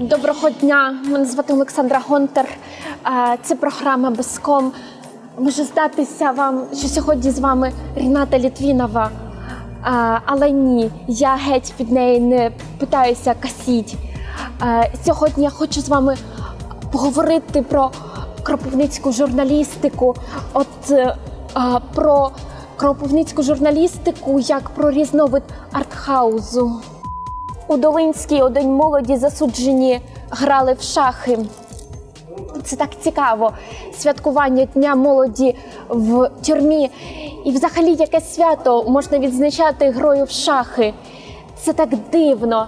Доброго дня, мене звати Олександра Гонтар. Це програма Безком. Може здатися вам, що сьогодні з вами Ріната Літвінова. Але ні, я геть під неї не питаюся касіть. Сьогодні я хочу з вами поговорити про кропивницьку журналістику. От е, про кропивницьку журналістику як про різновид артхаузу. У Долинській День молоді засуджені грали в шахи. Це так цікаво. Святкування Дня молоді в тюрмі. І взагалі яке свято можна відзначати грою в шахи. Це так дивно.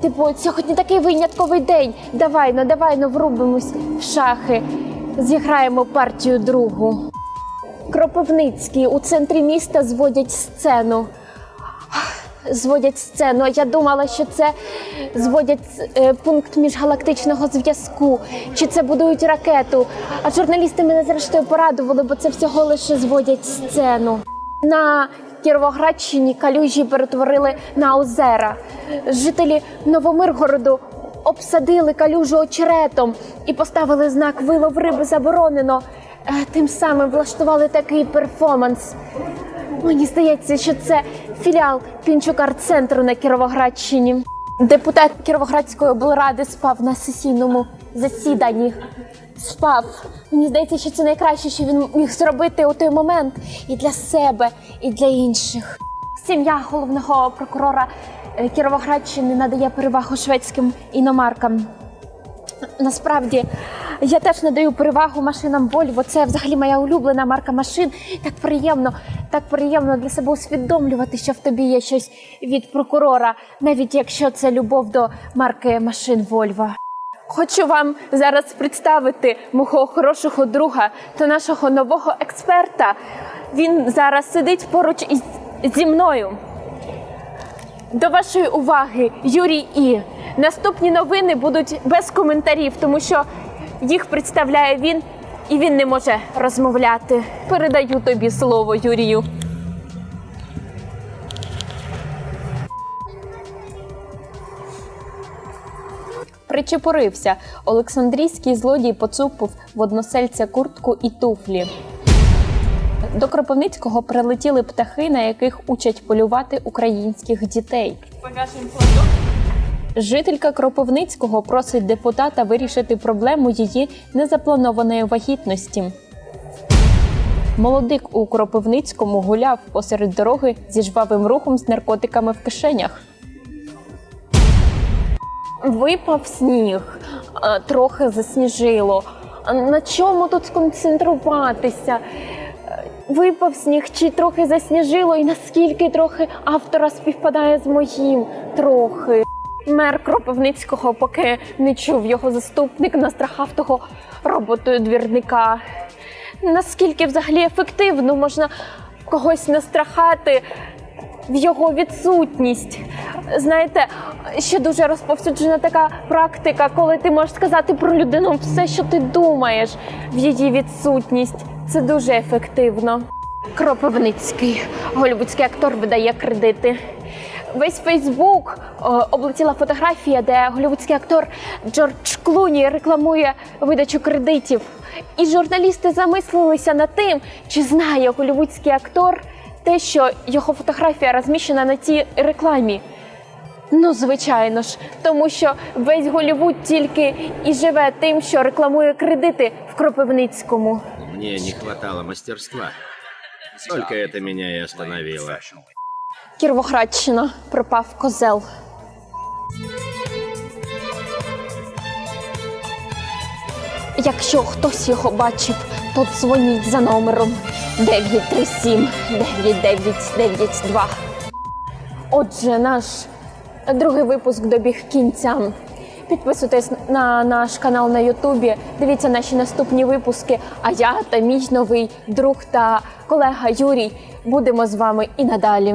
Типу, сьогодні такий винятковий день. Давай, ну давай ну врубимось в шахи. Зіграємо партію другу. Кропивницький у центрі міста зводять сцену зводять сцену. Я думала, що це зводять е, пункт міжгалактичного зв'язку, чи це будують ракету. А журналісти мене зрештою порадували, бо це всього лише зводять сцену. На Кіровоградщині калюжі перетворили на озера. Жителі Новомиргороду обсадили калюжу очеретом і поставили знак вилов риби заборонено. Е, Тим самим влаштували такий перформанс. Мені здається, що це філіал Пінчук арт-центру на Кіровоградщині. Депутат Кіровоградської облради спав на сесійному засіданні. Спав. Мені здається, що це найкраще, що він міг зробити у той момент і для себе, і для інших. Сім'я головного прокурора е, Кіровоградщини надає перевагу шведським іномаркам. Насправді я теж надаю перевагу машинам Volvo. Це взагалі моя улюблена марка машин. Так приємно, так приємно для себе усвідомлювати, що в тобі є щось від прокурора, навіть якщо це любов до марки машин Volvo. Хочу вам зараз представити мого хорошого друга та нашого нового експерта. Він зараз сидить поруч із зі мною. До вашої уваги, Юрій І. Наступні новини будуть без коментарів, тому що їх представляє він, і він не може розмовляти. Передаю тобі слово, Юрію. Причепурився. Олександрійський злодій поцупив в односельця куртку і туфлі. До Кропивницького прилетіли птахи, на яких учать полювати українських дітей. Жителька Кропивницького просить депутата вирішити проблему її незапланованої вагітності. Молодик у Кропивницькому гуляв посеред дороги зі жвавим рухом з наркотиками в кишенях. Випав сніг, трохи засніжило. На чому тут сконцентруватися? Випав сніг чи трохи засніжило, і наскільки трохи автора співпадає з моїм трохи. Мер Кропивницького, поки не чув його заступник, настрахав того роботою двірника. Наскільки взагалі ефективно можна когось настрахати в його відсутність? Знаєте, ще дуже розповсюджена така практика, коли ти можеш сказати про людину все, що ти думаєш в її відсутність. Це дуже ефективно. Кропивницький голівудський актор видає кредити. Весь Фейсбук е, облетіла фотографія, де голівудський актор Джордж Клуні рекламує видачу кредитів. І журналісти замислилися над тим, чи знає голівудський актор те, що його фотографія розміщена на цій рекламі. Ну, звичайно ж, тому що весь Голівуд тільки і живе тим, що рекламує кредити в Кропивницькому. Мне не хватало мастерства. Только это меня и остановило. Кіровоградщина пропав козел. Якщо хтось його бачив, то дзвоніть за номером 937 9992. Отже, наш другий випуск добіг кінця. Підписуйтесь на наш канал на Ютубі, дивіться наші наступні випуски. А я та мій новий друг та колега Юрій будемо з вами і надалі.